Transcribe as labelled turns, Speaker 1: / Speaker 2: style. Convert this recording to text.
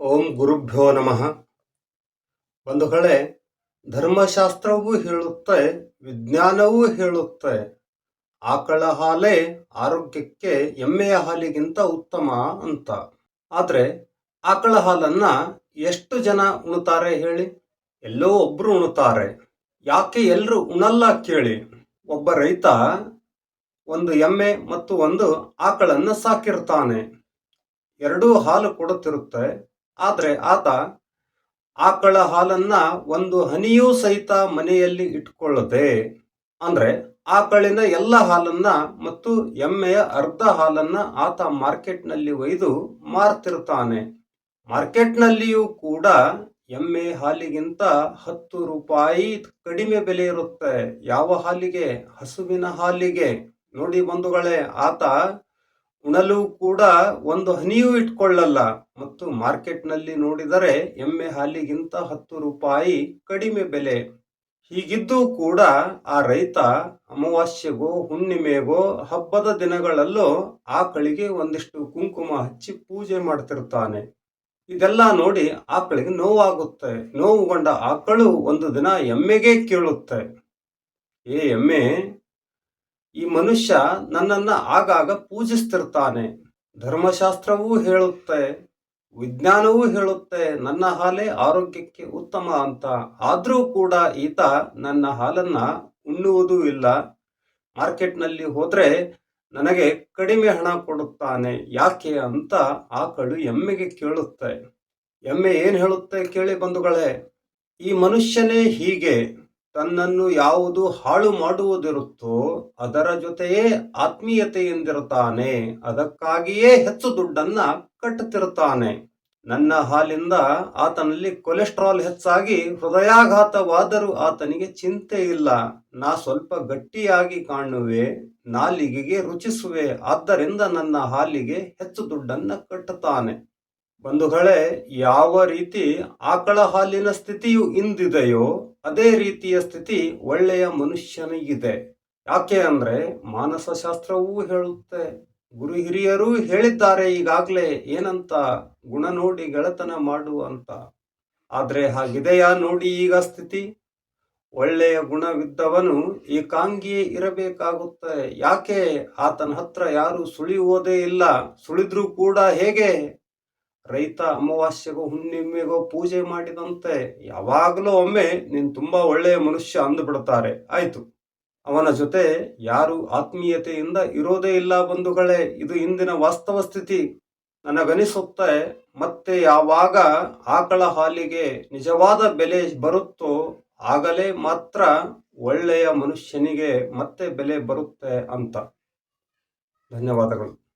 Speaker 1: ಓಂ ಗುರುಭ್ಯೋ ನಮಃ. ಬಂಧುಗಳೇ ಧರ್ಮಶಾಸ್ತ್ರವೂ ಹೇಳುತ್ತೆ, ವಿಜ್ಞಾನವೂ ಹೇಳುತ್ತೆ. ಆಕಳ ಹಾಲೇ ಆರೋಗ್ಯಕ್ಕೆ ಎಮ್ಮೆಯ ಹಾಲಿಗಿಂತ ಉತ್ತಮ ಅಂತ. ಆದರೆ ಆಕಳ ಹಾಲನ್ನ ಎಷ್ಟು ಜನ ಉಣ್ತಾರೆ ಹೇಳಿ? ಎಲ್ಲೋ ಒಬ್ರು ಉಣ್ತಾರೆ. ಯಾಕೆ ಎಲ್ಲರೂ ಉಣಲ್ಲ ಕೇಳಿ. ಒಬ್ಬ ರೈತ ಒಂದು ಎಮ್ಮೆ ಮತ್ತು ಒಂದು ಆಕಳನ್ನ ಸಾಕಿರ್ತಾನೆ. ಎರಡೂ ಹಾಲು ಕೊಡುತ್ತಿರುತ್ತೆ. ಆದರೆ ಆತ ಆಕಳ ಹಾಲನ್ನ ಒಂದು ಹನಿಯೂ ಸಹಿತ ಮನೆಯಲ್ಲಿ ಇಟ್ಕೊಳ್ಳದೆ, ಅಂದ್ರೆ ಆಕಳಿನ ಎಲ್ಲ ಹಾಲನ್ನ ಮತ್ತು ಎಮ್ಮೆಯ ಅರ್ಧ ಹಾಲನ್ನ ಆತ ಮಾರ್ಕೆಟ್ನಲ್ಲಿ ಒಯ್ದು ಮಾರ್ತಿರ್ತಾನೆ. ಮಾರ್ಕೆಟ್ನಲ್ಲಿಯೂ ಕೂಡ ಎಮ್ಮೆ ಹಾಲಿಗಿಂತ ಹತ್ತು ರೂಪಾಯಿ ಕಡಿಮೆ ಬೆಲೆ ಇರುತ್ತೆ. ಯಾವ ಹಾಲಿಗೆ? ಹಸುವಿನ ಹಾಲಿಗೆ. ನೋಡಿ ಬಂಧುಗಳೇ, ಆತ ಉಣಲು ಕೂಡ ಒಂದು ಹನಿಯೂ ಇಟ್ಕೊಳ್ಳಲ್ಲ. ಮತ್ತು ಮಾರ್ಕೆಟ್ನಲ್ಲಿ ನೋಡಿದರೆ ಎಮ್ಮೆ ಹಾಲಿಗಿಂತ ಹತ್ತು ರೂಪಾಯಿ ಕಡಿಮೆ ಬೆಲೆ. ಹೀಗಿದ್ದು ಕೂಡ ಆ ರೈತ ಅಮಾವಾಸ್ಯೆಗೋ, ಹುಣ್ಣಿಮೆಗೋ, ಹಬ್ಬದ ದಿನಗಳಲ್ಲೂ ಆಕಳಿಗೆ ಒಂದಿಷ್ಟು ಕುಂಕುಮ ಹಚ್ಚಿ ಪೂಜೆ ಮಾಡ್ತಿರ್ತಾನೆ. ಇದೆಲ್ಲ ನೋಡಿ ಆಕಳಿಗೆ ನೋವಾಗುತ್ತೆ. ನೋವುಗೊಂಡ ಆಕಳು ಒಂದು ದಿನ ಎಮ್ಮೆಗೆ ಕೇಳುತ್ತೆ. ಏ ಎಮ್ಮೆ ಈ ಮನುಷ್ಯ ನನ್ನನ್ನು ಆಗಾಗ ಪೂಜಿಸ್ತಿರ್ತಾನೆ. ಧರ್ಮಶಾಸ್ತ್ರವೂ ಹೇಳುತ್ತೆ, ವಿಜ್ಞಾನವೂ ಹೇಳುತ್ತೆ, ನನ್ನ ಹಾಲೇ ಆರೋಗ್ಯಕ್ಕೆ ಉತ್ತಮ ಅಂತ. ಆದರೂ ಕೂಡ ಈತ ನನ್ನ ಹಾಲನ್ನ ಉಣ್ಣುವುದೂ ಇಲ್ಲ. ಮಾರ್ಕೆಟ್ನಲ್ಲಿ ಹೋದರೆ ನನಗೆ ಕಡಿಮೆ ಹಣ ಕೊಡುತ್ತಾನೆ. ಯಾಕೆ ಅಂತ ಆಕಳು ಎಮ್ಮೆಗೆ ಕೇಳುತ್ತೆ. ಎಮ್ಮೆ ಏನು ಹೇಳುತ್ತೆ ಕೇಳಿ ಬಂಧುಗಳೇ, ಈ ಮನುಷ್ಯನೇ ಹೀಗೆ. ತನ್ನನ್ನು ಯಾವುದು ಹಾಳು ಮಾಡುವುದಿರುತ್ತೋ ಅದರ ಜೊತೆಯೇ ಆತ್ಮೀಯತೆಯಿಂದಿರುತ್ತಾನೆ. ಅದಕ್ಕಾಗಿಯೇ ಹೆಚ್ಚು ದುಡ್ಡನ್ನ ಕಟ್ಟುತ್ತಿರುತ್ತಾನೆ. ನನ್ನ ಹಾಲಿಂದ ಆತನಲ್ಲಿ ಕೊಲೆಸ್ಟ್ರಾಲ್ ಹೆಚ್ಚಾಗಿ ಹೃದಯಾಘಾತವಾದರೂ ಆತನಿಗೆ ಚಿಂತೆ ಇಲ್ಲ. ನಾ ಸ್ವಲ್ಪ ಗಟ್ಟಿಯಾಗಿ ಕಾಣುವೆ, ನಾಲಿಗೆಗೆ ರುಚಿಸುವೆ. ಆದ್ದರಿಂದ ನನ್ನ ಹಾಲಿಗೆ ಹೆಚ್ಚು ದುಡ್ಡನ್ನ ಕಟ್ಟುತ್ತಾನೆ. ಬಂಧುಗಳೇ, ಯಾವ ರೀತಿ ಆಕಳ ಹಾಲಿನ ಸ್ಥಿತಿಯು ಇಂದಿದೆಯೋ, ಅದೇ ರೀತಿಯ ಸ್ಥಿತಿ ಒಳ್ಳೆಯ ಮನುಷ್ಯನಿಗಿದೆ. ಯಾಕೆ ಅಂದ್ರೆ ಮಾನಸಶಾಸ್ತ್ರವೂ ಹೇಳುತ್ತೆ. ಗುರು ಹಿರಿಯರೂ ಹೇಳಿದ್ದಾರೆ ಈಗಾಗಲೇ ಏನಂತ ಗುಣ ನೋಡಿ ಗೆಳೆತನ ಮಾಡು ಅಂತ. ಆದರೆ ಹಾಗಿದೆಯಾ ನೋಡಿ ಈಗ ಸ್ಥಿತಿ? ಒಳ್ಳೆಯ ಗುಣವಿದ್ದವನು ಏಕಾಂಗಿಯೇ ಇರಬೇಕಾಗುತ್ತೆ. ಯಾಕೆ? ಆತನ ಹತ್ರ ಯಾರು ಸುಳಿಯುವುದೇ ಇಲ್ಲ. ಸುಳಿದ್ರೂ ಕೂಡ ಹೇಗೆ? ರೈತ ಅಮಾವಾಸ್ಯೆಗೋ, ಹುಣ್ಣಿಮೆಗೋ ಪೂಜೆ ಮಾಡಿದಂತೆ ಯಾವಾಗಲೂ ಒಮ್ಮೆ ನೀನು ತುಂಬ ಒಳ್ಳೆಯ ಮನುಷ್ಯ ಅಂದುಬಿಡುತ್ತಾರೆ ಆಯಿತು. ಅವನ ಜೊತೆ ಯಾರು ಆತ್ಮೀಯತೆಯಿಂದ ಇರೋದೇ ಇಲ್ಲ ಬಂಧುಗಳೇ. ಇದು ಇಂದಿನ ವಾಸ್ತವ ಸ್ಥಿತಿ. ನನಗನಿಸುತ್ತೆ ಮತ್ತೆ ಯಾವಾಗ ಆಕಳ ಹಾಲಿಗೆ ನಿಜವಾದ ಬೆಲೆ ಬರುತ್ತೋ ಆಗಲೇ ಮಾತ್ರ ಒಳ್ಳೆಯ ಮನುಷ್ಯನಿಗೆ ಮತ್ತೆ ಬೆಲೆ ಬರುತ್ತೆ ಅಂತ. ಧನ್ಯವಾದಗಳು.